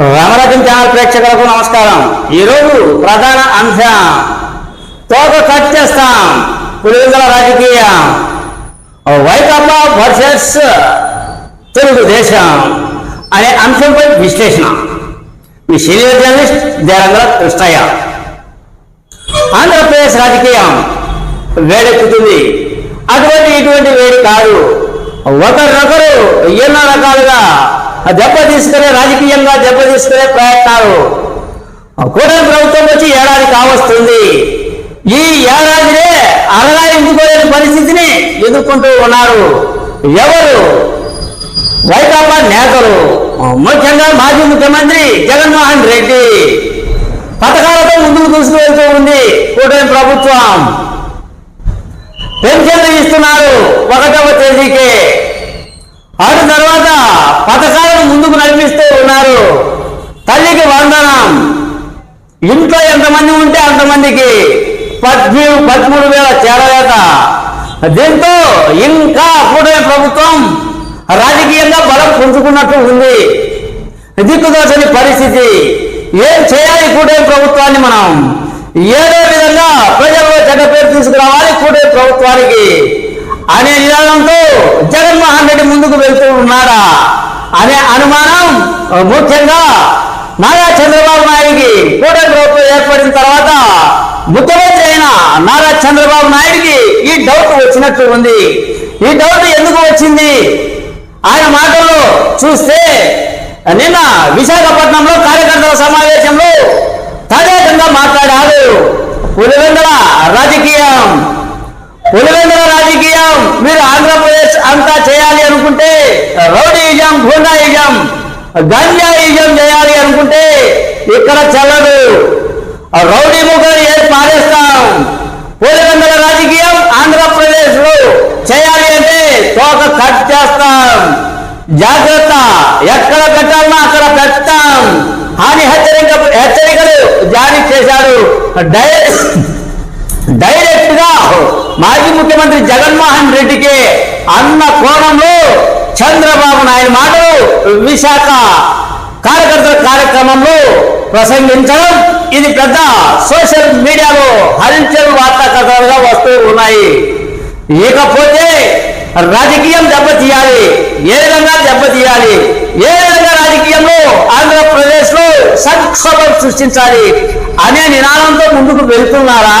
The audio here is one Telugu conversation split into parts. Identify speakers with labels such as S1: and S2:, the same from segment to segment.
S1: రామరాజం ఛానల్ ప్రేక్షకులకు నమస్కారం. ఈరోజు ప్రధాన అంశం తోక కట్ చేస్తాం పులివెందుల రాజకీయం. వైకాపా వర్సెస్ తెలుగుదేశం అనే అంశంపై విశ్లేషణ. మీ సీనియర్ జర్నలిస్ట్ దేరంగల కృష్ణయ్య. ఆంధ్రప్రదేశ్ రాజకీయం వేడెక్కుతుంది. అటువంటి ఇటువంటి వేడి కాదు. ఒకరినొకరు ఎన్నో దెబ్బ తీసుకునే రాజకీయంగా దెబ్బ తీసుకునే ప్రయత్నాలు. కూటమి ప్రభుత్వం వచ్చి ఏడాది కావస్తుంది. ఈ ఏడాదినే అరగా ఎందుకోలేని పరిస్థితిని ఎదుర్కొంటూ ఉన్నారు. ఎవరు? వైకాపా నేతలు. ముఖ్యంగా మాజీ ముఖ్యమంత్రి జగన్మోహన్ రెడ్డి. పథకాలతో ముందుకు తీసుకువెళ్తూ ఉంది కూటమి ప్రభుత్వం. పెన్షన్లు ఇస్తున్నారు ఒకటవ తేదీకే. ఆరు తర్వాత పథకాలు తల్లికి వందనం. ఇంట్లో ఎంతమంది ఉంటే అంతమందికి. పద్మూ పదమూడు వేల చేరవేత. దీంతో ఇంకా కూటమి ప్రభుత్వం రాజకీయంగా బలం పుంజుకున్నట్టు ఉంది. దిక్కుదోచని పరిస్థితి. ఏం చేయాలి కూడే ప్రభుత్వాన్ని మనం? ఏదో విధంగా ప్రజల్లో చెడ్డ పేరు తీసుకురావాలి కూడే ప్రభుత్వానికి. అనే నినాదంతో జగన్మోహన్ రెడ్డి ముందుకు వెళ్తూ ఉన్నారా అనే అనుమానం ముఖ్యంగా నారా చంద్రబాబు నాయుడికి కూటమి ప్రభుత్వం ఏర్పడిన తర్వాత ముఖ్యమంత్రి అయిన నారా చంద్రబాబు నాయుడికి ఈ డౌట్ వచ్చినట్టు ఉంది. ఈ డౌట్ ఎందుకు వచ్చింది? ఆయన మాటల్లో చూస్తే నిన్న విశాఖపట్నంలో కార్యకర్తల సమావేశంలో తదేకంగా మాట్లాడారు. పులివెందల రాజకీయం పులివెందల రాజకీయం మీరు ఆంధ్రప్రదేశ్ అంతా చేయాలి అనుకుంటే రౌడీయిజం గూండాయిజం గంజాయిజం ఇక్కడ చల్లదు. రౌడీ ముగ్గురు ఏది పారేస్తాం? పులివెందుల రాజకీయం ఆంధ్రప్రదేశ్లో చేయాలి అంటే తోక కట్ చేస్తాం. జాగ్రత్త ఎక్కడ పెట్టాలన్నా అక్కడ పెడతాం. హాని హెచ్చరిక హెచ్చరికలు జారీ చేశారు డైరెక్ట్గా మాజీ ముఖ్యమంత్రి జగన్మోహన్ రెడ్డికి అన్న కోణంలో చంద్రబాబు నాయుడు మాటలు విశాఖ కార్యకర్తల కార్యక్రమంలో ప్రసంగించడం ఇది పెద్ద సోషల్ మీడియాలో హల్చల్ వార్తా కథలుగా వస్తూ ఉన్నాయి. ఇకపోతే రాజకీయం దెబ్బతీయాలి. ఏ విధంగా దెబ్బతీయాలి? ఏ విధంగా రాజకీయంలో ఆంధ్రప్రదేశ్లో సంక్షోభం సృష్టించాలి అనే నినాదంతో ముందుకు వెళ్తున్నారా?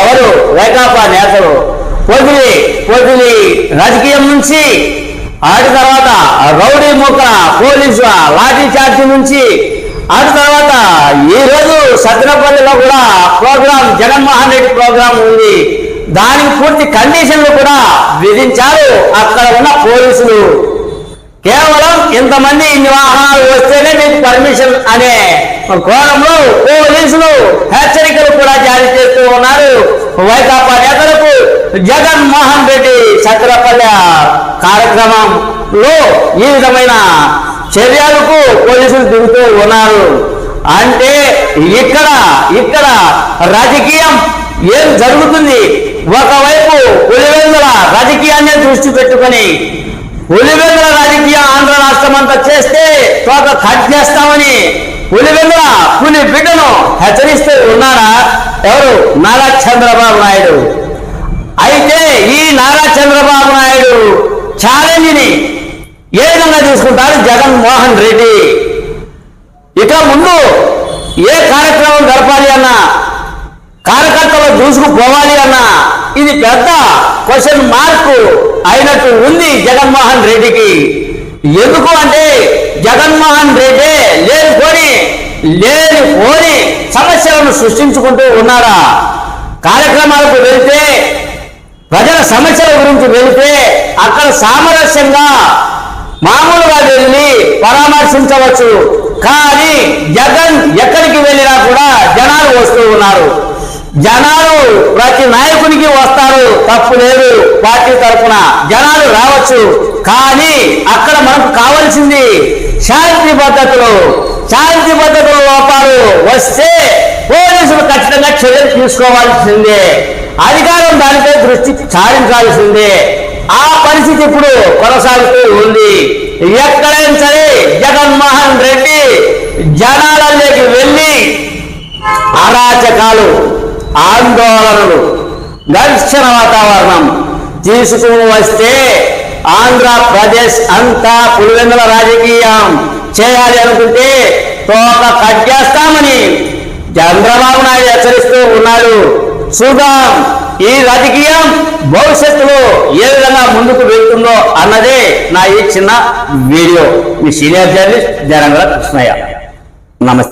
S1: ఎవరు? వైకాపా నేతలు. పొదిలి పొదిలి రాజకీయం నుంచి ఆటి తర్వాత రౌడీ మూక పోలీసు లాఠీ చార్జీ నుంచి ఆటి తర్వాత ఈ రోజు సత్రపల్లిలో కూడా ప్రోగ్రాం జగన్మోహన్ రెడ్డి ప్రోగ్రాం ఉంది. దానికి పూర్తి కండిషన్లు కూడా విధించారు. అక్కడ ఉన్న పోలీసులు. కేవలం ఇంతమంది ఇన్ని వాహనాలు వస్తేనే మీకు పర్మిషన్ అనే కోణంలో పోలీసులు హెచ్చరికలు కూడా జారీ చేస్తూ ఉన్నారు. వైకాపా నేతలకు జగన్మోహన్ రెడ్డి సత్రపల్లి కార్యక్రమంలో ఈ విధమైన చర్యలకు పోలీసులు దిగుతూ ఉన్నారు. అంటే ఇక్కడ ఇక్కడ రాజకీయం ఏం జరుగుతుంది? ఒకవైపు పులివెందుల రాజకీయాన్ని దృష్టి పెట్టుకొని పులివెందుల రాజకీయం అంతా చేస్తే తోట కట్ చేస్తామని పులివెందుల పులి బిడ్డను హెచ్చరిస్తూ ఉన్నారా? ఎవరు? నారా చంద్రబాబు నాయుడు. అయితే ఈ నారా చంద్రబాబు నాయుడు ఛాలెంజ్ని ఏ విధంగా తీసుకుంటారు? జగన్మోహన్ రెడ్డి. ఇక ముందు ఏ కార్యక్రమం గడపాలి అన్నా కార్యకర్తలు దూసుకుపోవాలి అన్నా ఇది పెద్ద క్వశ్చన్ మార్క్ అయినట్టు ఉంది జగన్మోహన్ రెడ్డికి. ఎందుకు అంటే జగన్మోహన్ రెడ్డి లేనిపోని లేనిపోని సమస్యలను సృష్టించుకుంటూ ఉన్నారా కార్యక్రమాలకు వెళ్తే ప్రజల సమస్యల గురించి వెళ్తే అక్కడ సామరస్యంగా మామూలుగా వెళ్ళి పరామర్శించవచ్చు. కానీ జగన్ ఎక్కడికి వెళ్ళినా కూడా జనాలు వస్తూ ఉన్నారు. జనాలు ప్రతి నాయకునికి వస్తారు. తప్పు లేదు. పార్టీ తరఫున జనాలు రావచ్చు. కానీ అక్కడ మనకు కావాల్సింది శాంతి పద్ధతులు. శాంతి పద్ధతుల లోపాలు వస్తే పోలీసులు ఖచ్చితంగా చర్యలు తీసుకోవాల్సిందే. అధికారం దానిపై దృష్టి సారించాల్సిందే. ఆ పరిస్థితి ఇప్పుడు కొనసాగుతూ ఉంది. ఎక్కడైనా సరే జగన్మోహన్ రెడ్డి జనాలలోకి వెళ్ళి అరాచకాలు ఆందోళనలు ఘర్షణ వాతావరణం తీసుకుని వస్తే ఆంధ్రప్రదేశ్ అంతా పులివెందుల రాజకీయం చేయాలి అనుకుంటే తోక కట్ చేస్తామని చంద్రబాబు నాయుడు హెచ్చరిస్తూ ఉన్నాడు. చూద్దాం ఈ రాజకీయం భవిష్యత్తులో ఏ విధంగా ముందుకు వెళ్తుందో అన్నదే నా ఈ చిన్న వీడియో. మీ సీనియర్ జర్నలిస్ట్ జనంగల కృష్ణయ్య. నమస్తే.